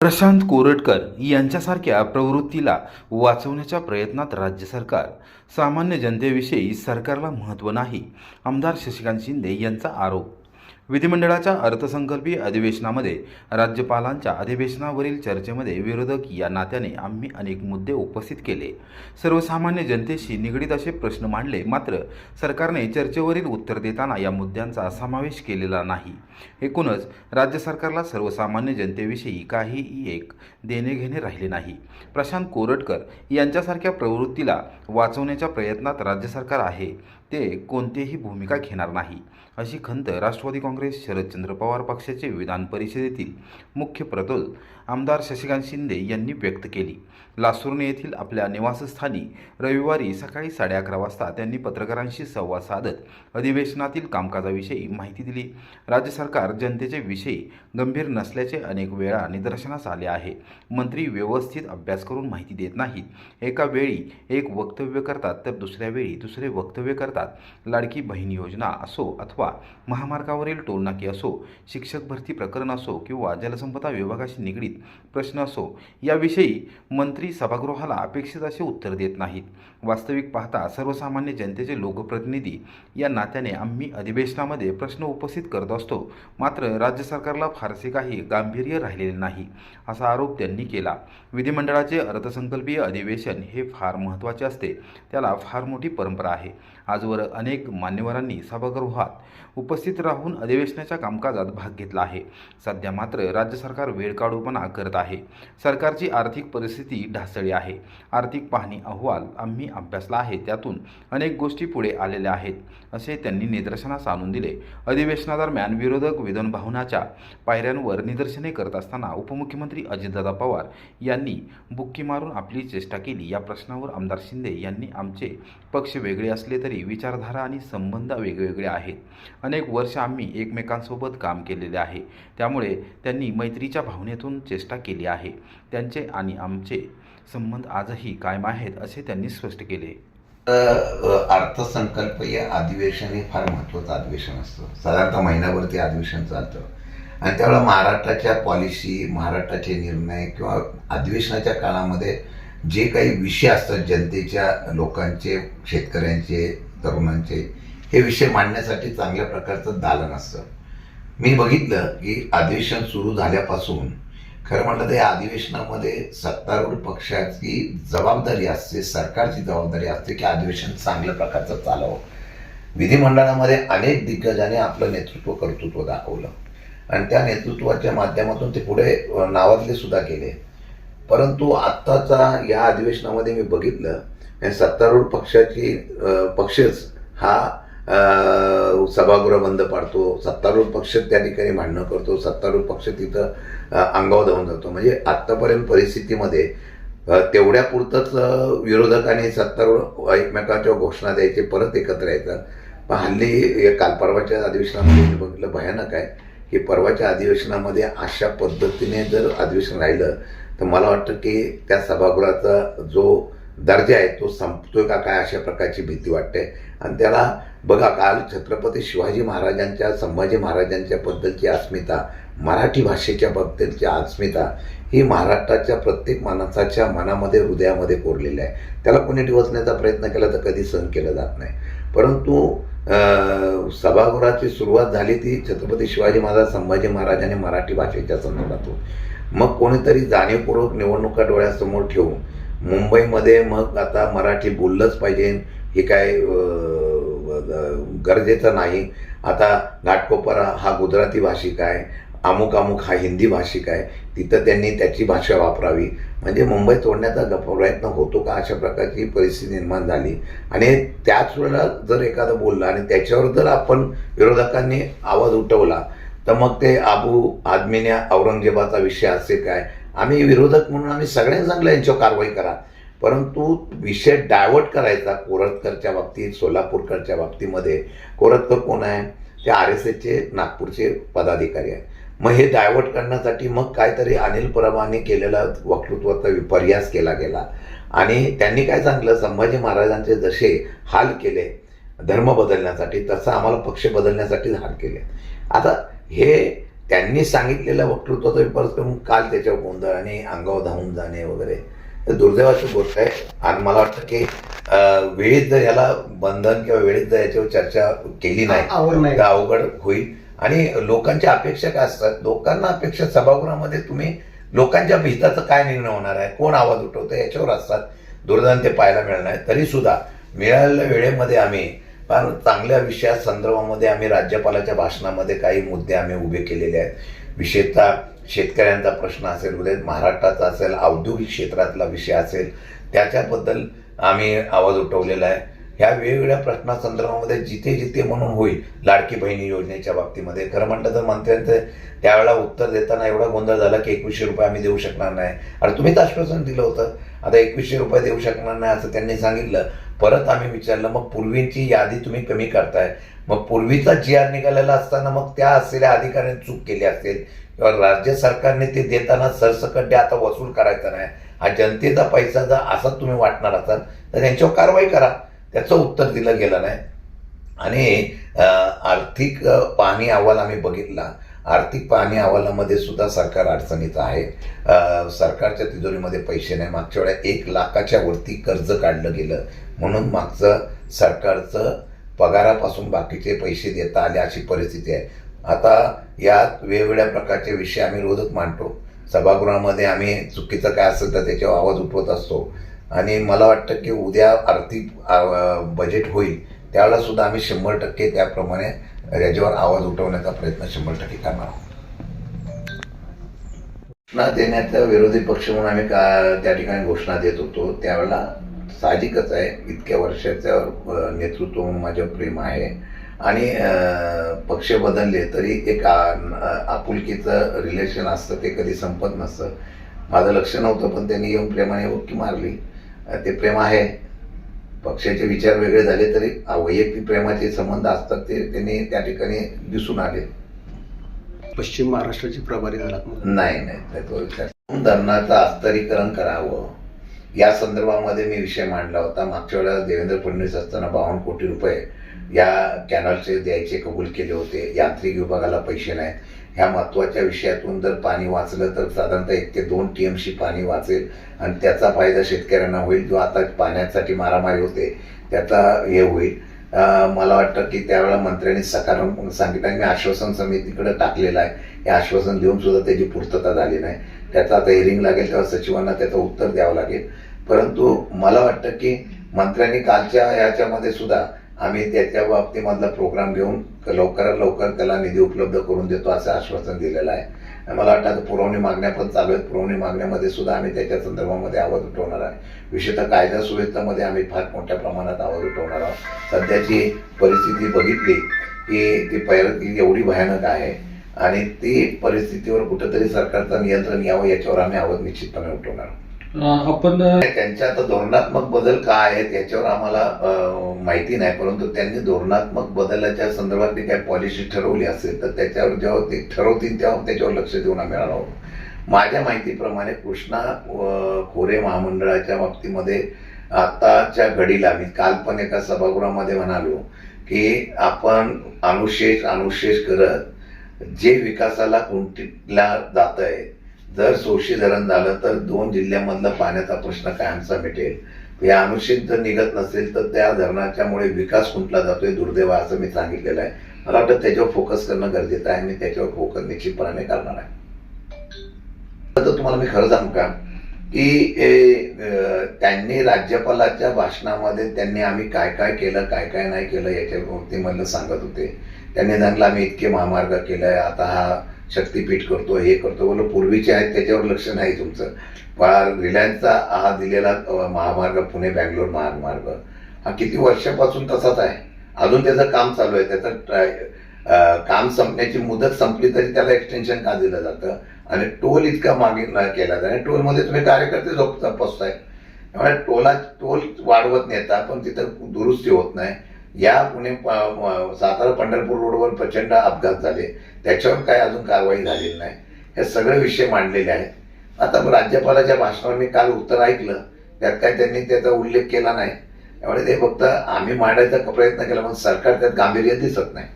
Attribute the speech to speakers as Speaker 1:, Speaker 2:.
Speaker 1: प्रशांत कोरटकर यांच्यासारख्या प्रवृत्तीला वाचवण्याच्या प्रयत्नात राज्य सरकार. सामान्य जनतेविषयी सरकारला महत्त्व नाही. आमदार शशिकांत शिंदे यांचा आरोप. विधिमंडळाच्या अर्थसंकल्पीय अधिवेशनामध्ये राज्यपालांच्या अधिवेशनावरील चर्चेमध्ये विरोधक या नात्याने आम्ही अनेक मुद्दे उपस्थित केले. सर्वसामान्य जनतेशी निगडीत असे प्रश्न मांडले मात्र सरकारने चर्चेवरील उत्तर देताना या मुद्द्यांचा समावेश केलेला नाही. एकूणच राज्य सरकारला सर्वसामान्य जनतेविषयी काहीही एक देणे घेणे राहिले नाही. प्रशांत कोरटकर यांच्यासारख्या प्रवृत्तीला वाचवण्याच्या प्रयत्नात राज्य सरकार आहे ते कोणतीही भूमिका घेणार नाही. अशी खंत राष्ट्रवादी काँग्रेस शरदचंद्र पवार पक्षाचे विधान परिषदेतील मुख्य प्रतोद आमदार शशिकांत शिंदे यांनी व्यक्त केली. लासुर्णे येथील आपल्या निवासस्थानी रविवारी सकाळी साडे अकरा वाजता त्यांनी पत्रकारांशी संवाद साधत अधिवेशनातील कामकाजाविषयी माहिती दिली. राज्य सरकार जनतेचे विषयी गंभीर नसल्याचे अनेक वेळा निदर्शनास आले आहे. मंत्री व्यवस्थित अभ्यास करून माहिती देत नाहीत. एका वेळी एक वक्तव्य करतात तर दुसऱ्या वेळी दुसरे वक्तव्य करतात. लाडकी बहीण योजना असो अथवा महामार्गावरील टोलनाके असो शिक्षक भरती प्रकरण असो किंवा जलसंपदा विभागाशी निगडीत प्रश्न असो याविषयी मंत्री सभागृहाला अपेक्षित असे उत्तर देत नाहीत. वास्तविक पाहता सर्वसामान्य जनतेचे लोकप्रतिनिधी या नात्याने आम्ही अधिवेशनामध्ये प्रश्न उपस्थित करत असतो. मात्र राज्य सरकारला फारसे काही गांभीर्य राहिलेले नाही असा आरोप त्यांनी केला. विधिमंडळाचे अर्थसंकल्पीय अधिवेशन हे फार महत्त्वाचे असते. त्याला फार मोठी परंपरा आहे. आजवर अनेक मान्यवरांनी सभागृहात उपस्थित राहून अधिवेशनाच्या कामकाजात भाग घेतला आहे. सध्या मात्र राज्य सरकार वेळ काढूपणा करत आहे. सरकारची आर्थिक परिस्थिती ढासळी आहे. आर्थिक पाहणी अहवाल आम्ही अभ्यासला आहे. त्यातून अनेक गोष्टी पुढे आलेल्या आहेत असे त्यांनी निदर्शनास आणून दिले. अधिवेशनादरम्यान विरोधक विधानभवनाच्या पायऱ्यांवर निदर्शने करत असताना उपमुख्यमंत्री अजितदादा पवार यांनी बुक्की मारून आपली चेष्टा केली. या प्रश्नावर आमदार शिंदे यांनी आमचे पक्ष वेगळे असले तरी विचारधारा आणि संबंध वेगवेगळे आहेत. अनेक वर्ष आम्ही एकमेकांसोबत काम केलेले आहे. त्यामुळे त्यांनी मैत्रीच्या भावनेतून चेष्टा केली आहे. त्यांचे आणि आमचे संबंध आजही कायम आहेत असे त्यांनी स्पष्ट केले.
Speaker 2: अर्थसंकल्पीय अधिवेशन हे फार महत्वाचं अधिवेशन असतं. साधारणतः महिन्यावरती अधिवेशन चालतं. आणि त्यावेळेला महाराष्ट्राच्या पॉलिसी महाराष्ट्राचे निर्णय किंवा अधिवेशनाच्या काळामध्ये जे काही विषय असतात जनतेच्या लोकांचे शेतकऱ्यांचे तरुणांचे हे विषय मांडण्यासाठी चांगल्या प्रकारचं दालन असतं. मी बघितलं की अधिवेशन सुरू झाल्यापासून खरं म्हटलं तर या अधिवेशनामध्ये सत्तारूढ पक्षाची जबाबदारी असते सरकारची जबाबदारी असते की अधिवेशन चांगल्या प्रकारचं चालावं. विधिमंडळामध्ये अनेक दिग्गजाने आपलं नेतृत्व कर्तृत्व दाखवलं. आणि त्या नेतृत्वाच्या माध्यमातून ते पुढे नावाजले सुद्धा केले. परंतु आत्ताचा या अधिवेशनामध्ये मी बघितलं सत्तारूढ पक्षाची पक्षच हा सभागृह बंद पाडतो सत्तारूढ पक्ष त्या ठिकाणी भांडणं करतो सत्तारूढ पक्ष तिथं अंगावर धावून जातो. म्हणजे आत्तापर्यंत परिस्थितीमध्ये तेवढ्या पुरतंच विरोधकांनी सत्तारूढ एकमेकांच्या घोषणा द्यायचे परत एकत्र यायचं पण हल्ली काल परवाच्या अधिवेशनामध्ये बघितलं भयानक आहे की परवाच्या अधिवेशनामध्ये अशा पद्धतीने जर अधिवेशन राहिलं तर मला वाटतं की त्या सभागृहाचा जो दर्जा आहे तो संपतोय का काय अशा प्रकारची भीती वाटते. आणि त्याला बघा काल छत्रपती शिवाजी महाराजांच्या संभाजी महाराजांच्या बद्दलची अस्मिता मराठी भाषेच्या बद्दलची अस्मिता ही महाराष्ट्राच्या प्रत्येक माणसाच्या मनामध्ये हृदयामध्ये कोरलेली आहे. त्याला कोणी डिवचण्याचा प्रयत्न केला तर कधी सहन केलं जात नाही. परंतु सभागृहाची सुरुवात झाली ती छत्रपती शिवाजी महाराज संभाजी महाराजांनी मराठी भाषेच्या संदर्भातून. मग कोणीतरी जाणीवपूर्वक निवडणुका डोळ्यासमोर ठेवून मुंबईमध्ये मग आता मराठी बोललंच पाहिजे. हे काय गरजेचं नाही. आता घाटकोपरा हा गुजराती भाषिक आहे. अमुक अमुक हा हिंदी भाषिक आहे. तिथं त्यांनी त्याची भाषा वापरावी. म्हणजे मुंबई तोडण्याचा प्रयत्न होतो का अशा प्रकारची परिस्थिती निर्माण झाली. आणि त्याच वेळेला जर एखादं बोललं आणि त्याच्यावर जर आपण विरोधकांनी आवाज उठवला तर मग ते आबू आदमीने औरंगजेबाचा विषय असे काय? आम्ही विरोधक म्हणून आम्ही सगळ्यांना सांगलं यांच्यावर कारवाई करा. परंतु विषय डायव्हर्ट करायचा कोरतकरच्या बाबतीत सोलापूरकरच्या बाबतीमध्ये. कोरतकर कोण आहे? ते आर एस एसचे नागपूरचे पदाधिकारी आहे मग हे डायव्हर्ट करण्यासाठी मग काहीतरी अनिल परबांनी केलेला वक्तृत्वाचा विपर्यास केला गेला. आणि त्यांनी काय सांगलं संभाजी महाराजांचे जसे हाल केले धर्म बदलण्यासाठी तसं आम्हाला पक्ष बदलण्यासाठी हाल केले. आता हे त्यांनी सांगितलेलं वक्तृत्व तरी परत करून काल त्याच्यावर गोंधळ आणि अंगावर धावून जाणे वगैरे. हे दुर्दैवाची गोष्ट आहे. आणि मला वाटतं की वेळेत जर ह्याला बंधन किंवा वेळेत जर याच्यावर चर्चा केली नाही तर अवघड होईल. आणि लोकांच्या अपेक्षा काय असतात? लोकांना अपेक्षा सभागृहामध्ये तुम्ही लोकांच्या हिताचा काय निर्णय होणार आहे? कोण आवाज उठवतं? याच्यावर असतात. दुर्दैवाने ते पाहायला मिळणार नाही. तरी सुद्धा मिळालेल्या वेळेमध्ये आम्ही फार चांगल्या विषया संदर्भामध्ये आम्ही राज्यपालाच्या भाषणामध्ये काही मुद्दे आम्ही उभे केलेले आहेत. विशेषतः शेतकऱ्यांचा प्रश्न असेल उद्या महाराष्ट्राचा असेल औद्योगिक क्षेत्रातला विषय असेल त्याच्याबद्दल आम्ही आवाज उठवलेला आहे. ह्या वेगवेगळ्या प्रश्नासंदर्भामध्ये जिथे जिथे म्हणून होईल लाडकी बहिणी योजनेच्या बाबतीमध्ये. खरं म्हटलं तर मंत्र्यांचं त्यावेळेला उत्तर देताना एवढा गोंधळ झाला की एकवीसशे रुपये आम्ही देऊ शकणार नाही. अरे तुम्हीच आश्वासन दिलं होतं. आता एकवीसशे रुपये देऊ शकणार नाही असं त्यांनी सांगितलं. परत आम्ही विचारलं मग पूर्वीची यादी तुम्ही कमी करताय. मग पूर्वीचा जी आर निघालेला असताना मग त्या असलेल्या अधिकाऱ्यांनी चूक केली असेल किंवा राज्य सरकारने ते देताना सरसकट डे आता वसूल करायचा नाही. हा जनतेचा पैसा जर असा तुम्ही वाटणार असाल तर त्यांच्यावर कारवाई करा. त्याचं उत्तर दिलं गेलं नाही. आणि आर्थिक पाणी पाहणी अहवाल आम्ही बघितला. आर्थिक पाहणी अहवालामध्ये सुद्धा सरकार अडचणीचं आहे. सरकारच्या तिजोरीमध्ये पैसे नाही. मागच्या वेळा एक लाखाच्या वरती कर्ज काढलं गेलं. म्हणून मागचं सरकारचं पगारापासून बाकीचे पैसे देता आले अशी परिस्थिती आहे. आता यात वेगवेगळ्या प्रकारचे विषय आम्ही रोजच मांडतो. सभागृहामध्ये आम्ही चुकीचं काय असेल तर त्याच्यावर आवाज उठवत असतो. आणि मला वाटतं की उद्या आर्थिक बजेट होईल. त्यावेळेला सुद्धा आम्ही शंभर टक्के त्याप्रमाणे याच्यावर आवाज उठवण्याचा प्रयत्न शंभर टक्के करणार घोषणा देण्याचा विरोधी पक्ष म्हणून आम्ही का त्या ठिकाणी घोषणा देत होतो त्यावेळेला साहजिकच आहे. इतक्या वर्षाचं नेतृत्व म्हणून प्रेम आहे. आणि पक्ष बदलले तरी एक आपुलकीचं रिलेशन असतं ते कधी संपत नसतं. माझं लक्ष नव्हतं पण त्यांनी येऊन प्रेमाने उक्की मारली. ते प्रेम आहे. पक्षाचे विचार वेगळे झाले तरी वैयक्तिक प्रेमाचे संबंध असतात ते त्यांनी त्या ठिकाणी दिसून आले.
Speaker 3: पश्चिम महाराष्ट्राचे प्रभारी मग
Speaker 2: नाही नाही धरणाचं आस्तरीकरण करावं. या संदर्भामध्ये मी विषय मांडला होता. मागच्या वेळेला देवेंद्र फडणवीस असताना बावन्न कोटी रुपये या कॅनलचे द्यायचे कबूल केले होते. यांत्रिक विभागाला पैसे नाहीत. ह्या महत्त्वाच्या विषयातून जर पाणी वाचलं तर साधारणतः एक ते दोन टी एमशी पाणी वाचेल. आणि त्याचा फायदा शेतकऱ्यांना होईल. जो आता पाण्यासाठी मारामारी होते त्याचा हे होईल. मला वाटतं की त्यावेळेला मंत्र्यांनी सकारात्मक सांगितलं. आणि मी आश्वासन समितीकडे टाकलेलं आहे. हे आश्वासन देऊन सुद्धा त्याची पूर्तता झाली नाही. त्याचं आता हिअरिंग लागेल तेव्हा सचिवांना त्याचं उत्तर द्यावं लागेल. परंतु मला वाटतं की मंत्र्यांनी कालच्या याच्यामध्ये सुद्धा आम्ही त्याच्या बाबतीमधला प्रोग्राम घेऊन लवकरात लवकर त्याला निधी उपलब्ध करून देतो असं आश्वासन दिलेलं आहे. मला वाटतं आता पुरवणी मागण्या पण चालू आहेत. पुरवणी मागण्यामध्ये सुद्धा आम्ही त्याच्या संदर्भामध्ये आवाज उठवणार आहे. विशेषतः कायदा सुव्यवस्थेमध्ये आम्ही फार मोठ्या प्रमाणात आवाज उठवणार आहोत. सध्याची परिस्थिती बघितली की ती पैरती एवढी भयानक आहे आणि ती परिस्थितीवर कुठंतरी सरकारचं नियंत्रण यावं याच्यावर आम्ही आवाज निश्चितपणे उठवणार आहोत.
Speaker 4: आपण
Speaker 2: त्यांच्या आता धोरणात्मक बदल काय आहेत याच्यावर आम्हाला माहिती नाही. परंतु त्यांनी धोरणात्मक बदलाच्या संदर्भात ती पॉलिसी ठरवली असेल तर त्याच्यावर जेव्हा ते ठरवतील तेव्हा त्याच्यावर लक्ष देऊन आम्ही येणार माझ्या माहितीप्रमाणे कृष्णा खोरे महामंडळाच्या बाबतीमध्ये आताच्या घडीला मी काल पण एका सभागृहामध्ये म्हणालो की आपण अनुशेष अनुशेष करत जे विकासाला कुंटीला जात आहे जर सोशी धरण झालं तर दोन जिल्ह्यामधला पाण्याचा प्रश्न कायमचा मिटेल. या अनुच्छेद जर निघत नसेल तर त्या धरणाच्यामुळे विकास खुंटला जातोय दुर्दैव असं मी सांगितलेलं आहे. मला वाटतं त्याच्यावर फोकस करणं गरजेचं आहे. मी त्याच्यावर फोकस निश्चितपणाने करणार आहे. तर तुम्हाला मी खरं सांगू का? की अं, त्यांनी राज्यपालाच्या भाषणामध्ये त्यांनी आम्ही काय काय केलं काय काय नाही केलं याच्या बाबतीमधलं सांगत होते. त्यांनी सांगलं आम्ही इतके महामार्ग केलंय. आता हा शक्तीपीठ करतो हे करतो. बोल पूर्वीचे आहेत त्याच्यावर लक्ष नाही तुमचं. पण रिलायन्सचा हा दिलेला महामार्ग पुणे बँगलोर महामार्ग हा किती वर्षापासून तसाच आहे. अजून त्याचं काम चालू आहे. त्याचं ट्राय- काम संपण्याची मुदत संपली तरी त्याला एक्सटेन्शन का दिलं जातं? आणि टोल इतका मागे केला जातो आणि टोलमध्ये तुम्ही कार्यकर्ते झोप तपासताय. त्यामुळे टोला टोल वाढवत नेता पण तिथं दुरुस्ती होत नाही. या पुणे प- सातारा पंढरपूर रोडवर प्रचंड अपघात झाले. त्याच्यावर काय अजून कारवाई झालेली नाही. हे सगळे विषय मांडलेले आहेत. आता राज्यपालाच्या भाषणावर मी काल उत्तर ऐकलं. त्यात काय त्यांनी त्याचा उल्लेख केला नाही. त्यामुळे ते फक्त आम्ही मांडायचा प्रयत्न केला पण सरकार त्यात गांभीर्य दिसत नाही.